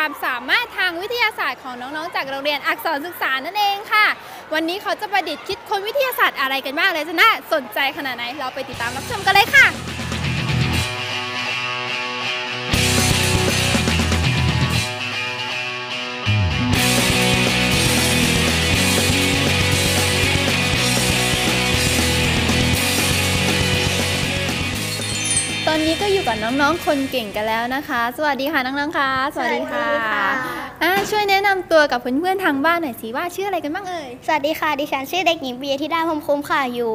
ความสามารถทางวิทยาศาสตร์ของน้องๆ จากโรงเรียนอักษรศึกษานั่นเองค่ะ วันนี้เขาจะประดิษฐ์คิดค้นวิทยาศาสตร์อะไรกันบ้างเลยจะน่าสนใจขนาดไหนเราไปติดตามรับชมกันเลยค่ะ ตอนนี้ก็อยู่กับน้องๆ คนเก่งกันแล้วนะคะ สวัสดีค่ะน้องๆค่ะ สวัสดีค่ะสวัสดีค่ะอ่าช่วยแนะนำตัวกับเพื่อนๆทางบ้านหน่อยสิว่าชื่ออะไรกันบ้างเอ่ย สวัสดีค่ะ ดิฉันชื่อเด็กหญิงเบียร์ธิดาพรหมคุ้มค่ะอยู่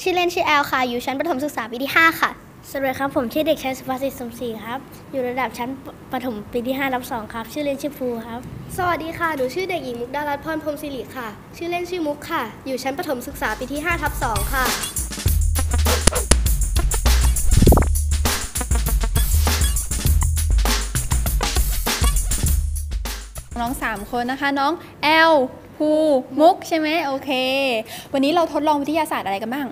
ชื่อเล่นชื่อแอลค่ะ อยู่ชั้นประถมศึกษาปีที่ 5 ค่ะ สวัสดีครับ ผมชื่อเด็กชายสุภาษิตสมศรีครับ อยู่ระดับชั้นประถมปีที่5รับ2ครับ ชื่อเล่นชื่อภูครับ สวัสดีค่ะ หนูชื่อเด็กหญิงมุกดารัตน์พรพรหมศิริค่ะ ชื่อเล่นชื่อมุกค่ะ อยู่ชั้นประถมศึกษาปีที่5ทับ2ค่ะ อง 3 คนนะคะ น้องแอลภูมุกใช่ไหมโอเค วันนี้เราทดลองวิทยาศาสตร์อะไรกันบ้าง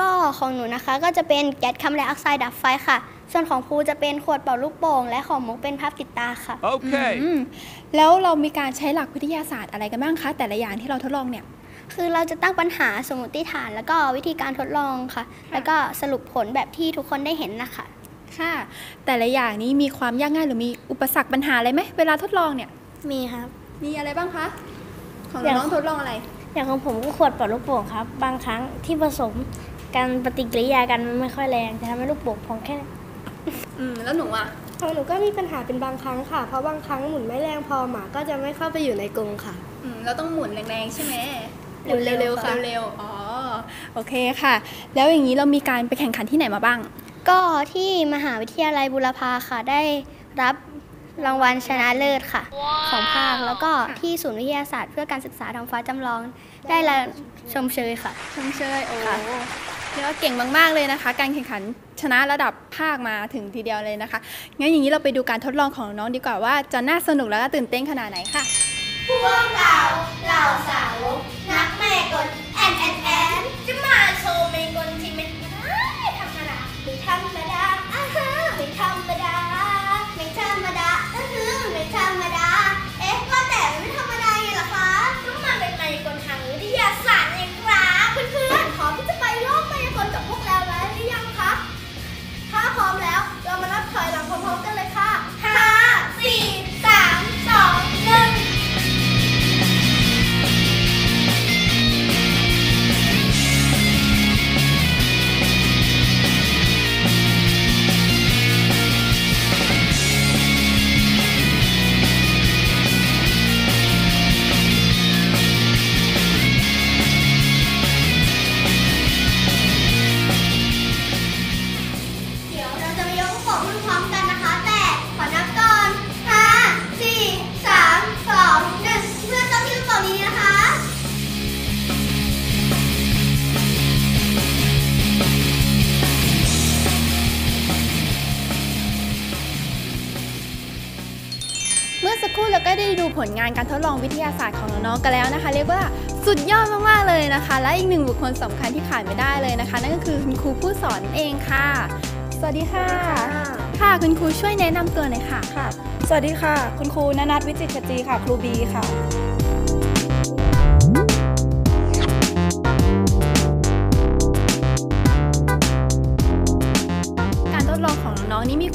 ก็ของหนูนะคะก็จะเป็นแก๊สคาร์บอนไดออกไซด์ดับไฟค่ะ ส่วนของภูจะเป็นขวดเป่าลูกโป่งและของมุกเป็นภาพติดตาค่ะ Okay. อืมแล้วเรามีการใช้หลักวิทยาศาสตร์อะไรกันบ้างคะ แต่ละอย่างที่เราทดลองเนี่ย คือเราจะตั้งปัญหาสมมติฐาน แล้วก็วิธีการทดลองค่ะ แล้วก็สรุปผลแบบที่ทุกคนได้เห็นนะคะ ค่ะ แต่ละอย่างนี้มีความยากง่ายหรือมีอุปสรรคปัญหาอะไรไหมเวลาทดลองเนี่ย มีครับ มีอะไรบ้างคะ ของอย่าง น้องๆทดลองอะไร อย่างของผมก็ขวดเป่าลูกโป่งครับ บางครั้งที่ผสมการปฏิกิริยากันมันไม่ค่อยแรงจะทำให้ลูกโป่งพองแค่ อืม แล้วหนูอะ ของหนูก็มีปัญหาเป็นบางครั้งค่ะ เพราะบางครั้งหมุนไม่แรงพอหมาก็จะไม่เข้าไปอยู่ในกรงค่ะ อืม เราต้องหมุนแรงๆใช่ไหมหมุนเร็วๆค่ะ เร็วๆอ๋อ โอเคค่ะ แล้วอย่างนี้เรามีการไปแข่งขันที่ไหนมาบ้าง ก็ที่มหาวิทยาลัยบุรพาค่ะได้รับ รางวัลชนะเลิศค่ะ ของภาคแล้วก็ที่ศูนย์วิทยาศาสตร์เพื่อการศึกษาท้องฟ้าจำลอง ได้รับชมเชยค่ะ ชมเชยโอ้เรียกว่าเก่งมาก ๆ เลยนะคะ การแข่งขันชนะระดับภาคมาถึงทีเดียวเลยนะคะงั้นอย่างนี้เราไปดูการทดลองของน้องดีกว่าว่าจะน่าสนุกแล้วก็ตื่นเต้นขนาดไหนค่ะ พวกเราเหล่าสาวกนักแม่กลแอนแอนแอนจะมา อสักครู่เราก็ได้ดูผลงานการทดลองวิทยาศาสตร์ของน้องๆกันแล้วนะคะ เรียกว่าสุดยอดมากๆเลยนะคะ และอีกหนึ่งบุคคลสำคัญที่ขาดไม่ได้เลยนะคะ นั่นก็คือคุณครูผู้สอนนั่นเองค่ะ สวัสดีค่ะ ค่ะคุณครูช่วยแนะนำตัวหน่อยค่ะค่ะ สวัสดีค่ะ คุณครูนนัทวิจิตรขจีค่ะ ครูบีค่ะ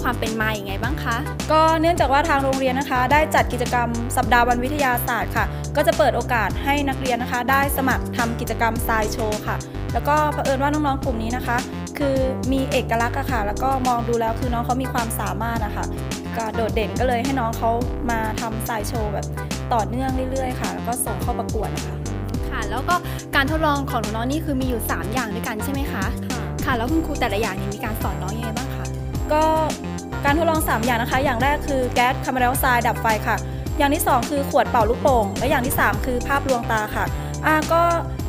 ความเป็นมาอย่างไงบ้างคะ ก็เนื่องจากว่าทางโรงเรียนนะคะ ได้จัดกิจกรรมสัปดาห์วันวิทยาศาสตร์ค่ะ ก็จะเปิดโอกาสให้นักเรียนนะคะ ได้สมัครทำกิจกรรมทรายโชว์ค่ะ แล้วก็เผอิญว่าน้องๆกลุ่มนี้นะคะ คือมีเอกลักษณ์อะค่ะ แล้วก็มองดูแล้วคือน้องเขามีความสามารถนะคะก็โดดเด่นก็เลยให้น้องเขามาทำทรายโชว์แบบต่อเนื่องเรื่อยๆค่ะ แล้วก็ส่งเข้าประกวดนะคะค่ะ แล้วก็การทดลองของน้องๆนี่คือมีอยู่ 3 อย่างด้วยกันใช่ไหมคะ ค่ะแล้วคุณครูแต่ละอย่างนี่มีการสอนน้องยังไงบ้างคะ ก็ การทดลอง 3 อย่างนะคะ อย่างแรกคือแก๊สคาร์บอนไดออกไซด์ดับไฟค่ะ อย่างที่ 2 คือขวดเป่าลูกโป่ง และอย่างที่ 3 คือภาพลวงตาค่ะอ่าก็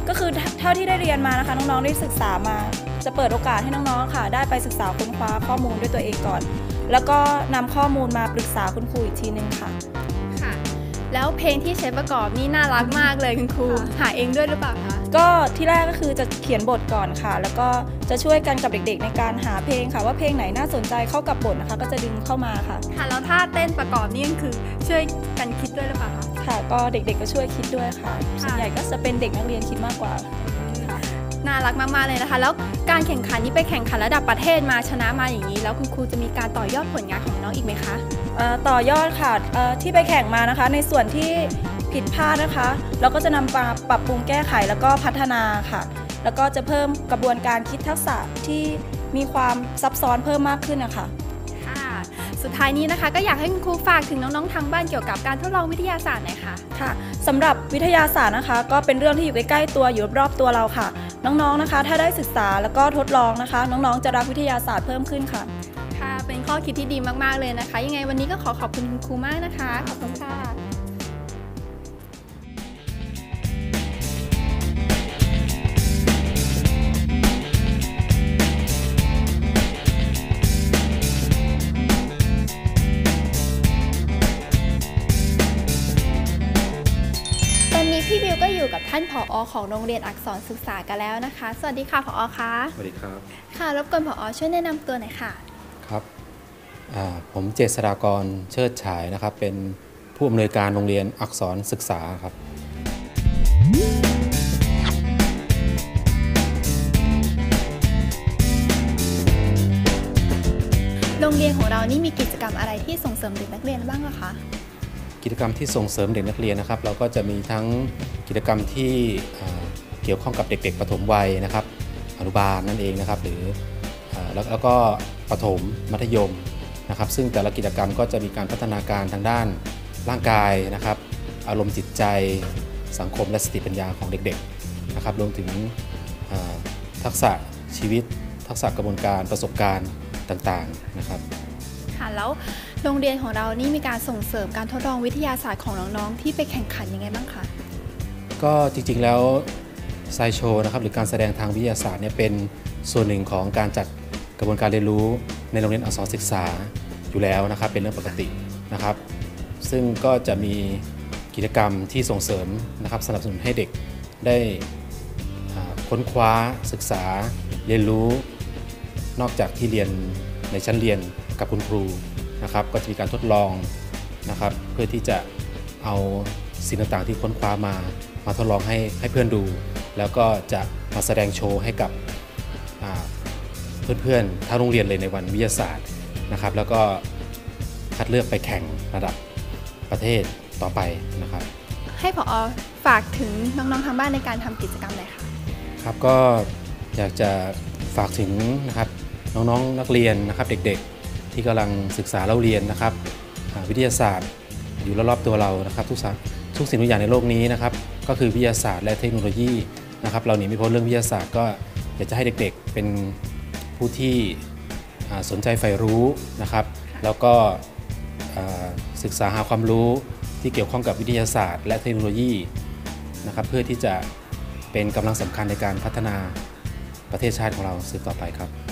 ก็คือเท่าที่ได้เรียนมานะคะน้องๆได้ศึกษามา จะเปิดโอกาสให้น้องๆค่ะ ได้ไปศึกษาค้นคว้าข้อมูลด้วยตัวเองก่อน แล้วก็นำข้อมูลมาปรึกษาคุณครูอีกทีนึงค่ะค่ะ แล้วเพลงที่ใช้ประกอบนี่น่ารักมากเลยคุณครูหาเองด้วยหรือเปล่าคะ ก็ที่แรกก็คือจะเขียนบทก่อนค่ะ แล้วก็จะช่วยกันกับเด็กๆ ในการหาเพลงค่ะ ว่าเพลงไหนน่าสนใจเข้ากับบทนะคะ ก็จะดึงเข้ามาค่ะ ค่ะแล้วท่าเต้นประกอบนี่ก็คือช่วยกันคิดด้วยหรือเปล่าคะค่ะ ก็เด็กๆก็ช่วยคิดด้วยค่ะส่วนใหญ่ก็จะเป็นเด็กนักเรียนคิดมากกว่าน่ารักมากๆเลยนะคะ แล้วการแข่งขันนี้ไปแข่งขันระดับประเทศมาชนะมาอย่างนี้ แล้วคุณครูจะมีการต่อยอดผลงานของน้องอีกไหมคะเอ่อต่อยอดค่ะเอ่อที่ไปแข่งมานะคะ ในส่วนที่ ผิดพลาดนะคะ เราก็จะนำมาปรับปรุงแก้ไขแล้วก็พัฒนาค่ะ แล้วก็จะเพิ่มกระบวนการคิดทักษะที่มีความซับซ้อนเพิ่มมากขึ้นนะคะค่ะสุดท้ายนี้นะคะก็อยากให้คุณครูฝากถึงน้องๆทางบ้านเกี่ยวกับการทดลองวิทยาศาสตร์หน่อยค่ะค่ะสำหรับวิทยาศาสตร์นะคะ ก็เป็นเรื่องที่อยู่ใกล้ๆตัวอยู่รอบๆตัวเราค่ะ น้องๆนะคะ ถ้าได้ศึกษาแล้วก็ทดลองนะคะ น้องๆจะรักวิทยาศาสตร์เพิ่มขึ้นค่ะ ค่ะ เป็นข้อคิดที่ดีมากๆเลยนะคะ ยังไงวันนี้ก็ขอขอบคุณคุณครูมากนะคะขอบคุณค่ะ ท่านผอของโรงเรียนอักษรศึกษากันแล้วนะคะ สวัสดีค่ะผอคะสวัสดีครับ ค่ะรบกวนผอช่วยแนะนำตัวหน่อยค่ะ ครับอ่าผมเจษฎากรเชิดฉายนะครับ เป็นผู้อำนวยการโรงเรียนอักษรศึกษาครับโรงเรียนของเรานี่มีกิจกรรมอะไรที่ส่งเสริมเด็กนักเรียนบ้างอะคะ กิจกรรมที่ส่งเสริมเด็กนักเรียนนะครับ เราก็จะมีทั้งกิจกรรมที่เกี่ยวข้องกับเด็ก ๆปฐมวัยนะครับ อนุบาลนั่นเองนะครับ หรืออแล้วก็ปฐมมัธยมนะครับ ซึ่งแต่ละกิจกรรมก็จะมีการพัฒนาการทางด้านร่างกายนะครับ อารมณ์จิตใจสังคมและสติปัญญาของเด็กๆนะครับรวมถึงทักษะชีวิต ทักษะกระบวนการประสบการณ์ต่างๆนะครับ ค่ะ แล้วโรงเรียนของเรานี่มีการส่งเสริมการทดลองวิทยาศาสตร์ของน้องๆที่ไปแข่งขันยังไงบ้างคะก็จริงๆแล้วไซโชนะครับหรือการแสดงทางวิทยาศาสตร์เนี่ยเป็นส่วนหนึ่งของการจัดกระบวนการเรียนรู้ในโรงเรียนอักษรศึกษาอยู่แล้วนะครับ เป็นเรื่องปกตินะครับ ซึ่งก็จะมีกิจกรรมที่ส่งเสริมนะครับ สนับสนุนให้เด็กได้ค้นคว้าศึกษาเรียนรู้ นอกจากที่เรียนในชั้นเรียน กับคุณครูนะครับก็จะมีการทดลองนะครับเพื่อที่จะเอาสิ่งต่างๆที่ค้นคว้ามา มาทดลองให้ให้เพื่อนดู แล้วก็จะมาแสดงโชว์ให้กับอ่าเพื่อนๆทั้งโรงเรียนเลยในวันวิทยาศาสตร์นะครับ แล้วก็คัดเลือกไปแข่งระดับประเทศต่อไปนะครับ ให้ผอฝากถึงน้องๆทางบ้านในการทำกิจกรรมหน่อยค่ะครับก็อยากจะฝากถึงนะครับน้องๆนักเรียนนะครับเด็กๆ ที่กำลังศึกษาเล่าเรียนนะครับอ่าวิทยาศาสตร์อยู่รอบๆตัวเรานะครับทุกสาทุกสิ่งทุกอย่างในโลกนี้นะครับก็คือวิทยาศาสตร์และเทคโนโลยีนะครับเราหนีไม่พ้นเรื่องวิทยาศาสตร์ก็อยากจะให้เด็กๆเป็นผู้ที่อ่าสนใจใฝ่รู้นะครับ แล้วก็อ่าศึกษาหาความรู้ที่เกี่ยวข้องกับวิทยาศาสตร์ และเทคโนโลยีนะครับเพื่อที่จะเป็นกำลังสำคัญในการพัฒนาประเทศชาติของเราสืบต่อไปครับค่ะส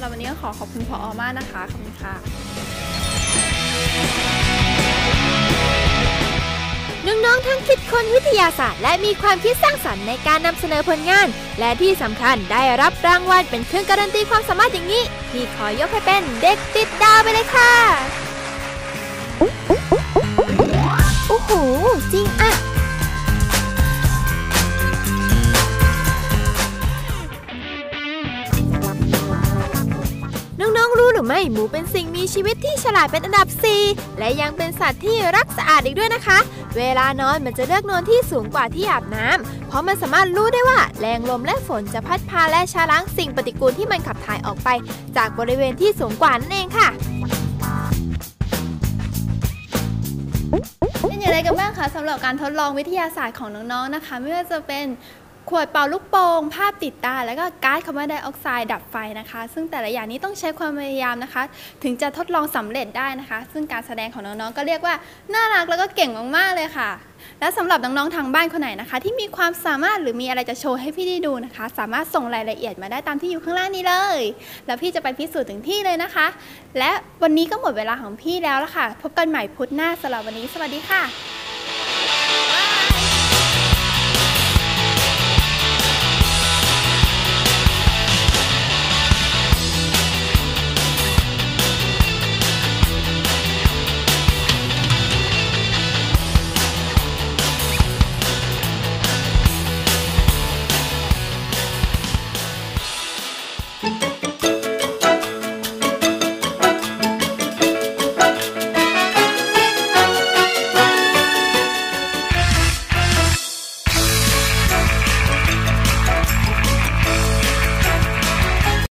ำหรับวันนี้ก็ขอขอบคุณผอมากนะคะ ขอบคุณค่ะ น้องๆทั้งคิดค้นวิทยาศาสตร์ และมีความคิดสร้างสรรค์ในการนำเสนอผลงาน และที่สำคัญได้รับรางวัลเป็นเครื่องการันตีความสามารถอย่างนี้พี่ขอยกให้เป็นเด็กติดดาวไปเลยค่ะ โอ้โห จริงอะ ไม่หมูเป็นสิ่งมีชีวิตที่ฉลาดเป็นอันดับ 4 และยังเป็นสัตว์ที่รักสะอาดอีกด้วยนะคะ เวลานอนมันจะเลือกนอนที่สูงกว่าที่อาบน้ำเพราะมันสามารถรู้ได้ว่า แรงลมและฝนจะพัดพาและชะล้างสิ่งปฏิกูลที่มันขับถ่ายออกไป จากบริเวณที่สูงกว่านั่นเองค่ะเป็นอย่างไรกันบ้างคะสำหรับการทดลองวิทยาศาสตร์ของน้องๆนะคะ ไม่ว่าจะเป็น ขวดเป่าลูกโป่งภาพติดตา แล้วก็ก๊าซคาร์บอนไดออกไซด์ดับไฟนะคะ ซึ่งแต่ละอย่างนี้ต้องใช้ความพยายามนะคะ ถึงจะทดลองสำเร็จได้นะคะ ซึ่งการแสดงของน้องๆก็เรียกว่า น่ารักแล้วก็เก่งมากๆเลยค่ะ และสำหรับน้องๆทางบ้านคนไหนนะคะ ที่มีความสามารถหรือมีอะไรจะโชว์ให้พี่ได้ดูนะคะ สามารถส่งรายละเอียดมาได้ตามที่อยู่ข้างล่างนี้เลย แล้วพี่จะไปพิสูจน์ถึงที่เลยนะคะ และวันนี้ก็หมดเวลาของพี่แล้วละค่ะ พบกันใหม่พุธหน้าสำหรับวันนี้ สวัสดีค่ะ